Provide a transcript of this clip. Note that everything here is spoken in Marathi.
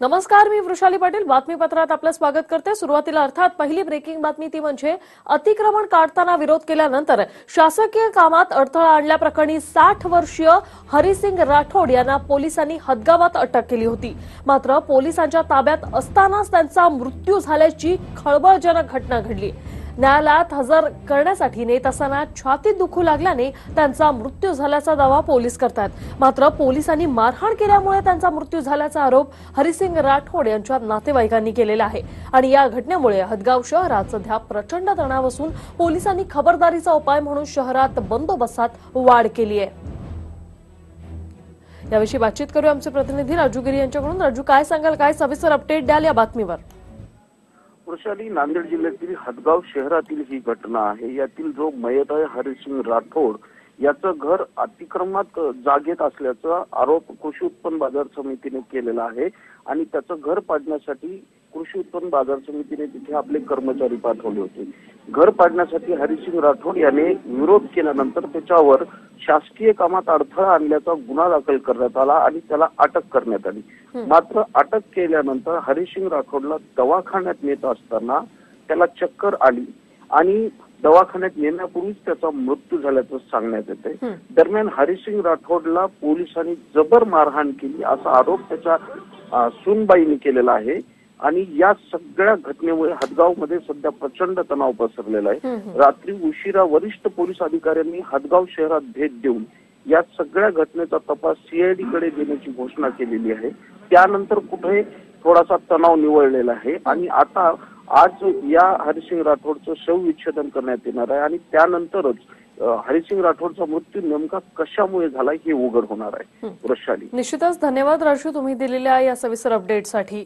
नमस्कार मी वृषाली पाटील. बातमीपत्रात आपलं स्वागत करते. सुरुवातीला अर्थात पहिली ब्रेकिंग बातमी ती म्हणजे अतिक्रमण काढताना विरोध केल्यानंतर शासकीय कामात अडथळा आणल्याप्रकरणी साठ वर्षीय हरिसिंग राठोड यांना पोलिसांनी हदगावात अटक केली होती. मात्र पोलिसांच्या ताब्यात असतानाच त्यांचा मृत्यू झाल्याची खळबळजनक घटना घडली. न्यायालयात हजर करण्यासाठी नेत असताना छातीत दुखू लागल्याने त्यांचा मृत्यू झाल्याचा दावा पोलीस करतात. मात्र पोलिसांनी मारहाण केल्यामुळे त्यांचा मृत्यू झाल्याचा आरोप हरिसिंग राठोड यांच्या नातेवाईकांनी केलेला आहे. आणि या घटनेमुळे हदगाव शहरात सध्या प्रचंड तणाव असून पोलिसांनी खबरदारीचा उपाय म्हणून शहरात बंदोबस्तात वाढ केली आहे. याविषयी बातचीत करू आमचे प्रतिनिधी राजू गिरी यांच्याकडून. राजू काय सांगाल? काय सविस्तर अपडेट द्याल या बातमीवर? वृषाली नांदेड जिल्ह्यातील हदगाव शहरातील ही घटना आहे. यातील जो मयत आहे हरिसिंग राठोड याचं घर अतिक्रमात जागेत असल्याचा आरोप कृषी उत्पन्न बाजार समितीने केलेला आहे. आणि त्याचं घर पाडण्यासाठी कृषी उत्पन्न बाजार समितीने तिथे आपले कर्मचारी पाठवले होते. घर पाडण्यासाठी हरिसिंग राठोड याने विरोध केल्यानंतर त्याच्यावर शासकीय कामात अडथळा आणल्याचा गुन्हा दाखल करण्यात आला आणि त्याला अटक करण्यात आली. मात्र अटक केल्यानंतर हरिसिंग राठोडला दवाखान्यात नेत असताना त्याला चक्कर आली आणि दवाखान्यात नेण्यापूर्वीच त्याचा मृत्यू झाल्याचं सांगण्यात येते दरम्यान हरिसिंग राठोडला पोलिसांनी जबर मारहाण केली असा आरोप त्याच्या सूनबाईने केलेला आहे. आणि या सगळ्या घटनेमुळे हदगावमध्ये सध्या प्रचंड तणाव पसरलेला आहे. रात्री उशिरा वरिष्ठ पोलीस अधिकाऱ्यांनी हदगाव शहरात भेट देऊन या सगळ्या घटनेचा तपास सीआयडी कडे देण्याची घोषणा केलेली आहे. त्यानंतर कुठे थोडासा तणाव निवळलेला आहे आणि आता आज या हरिसिंग राठोडचं शवविच्छेदन करण्यात येणार आहे आणि त्यानंतरच हरिसिंग राठोडचा मृत्यू नेमका कशामुळे झाला हे उघड होणार आहे. वृषाली. निश्चितच धन्यवाद राजू तुम्ही दिलेल्या या सविस्तर अपडेटसाठी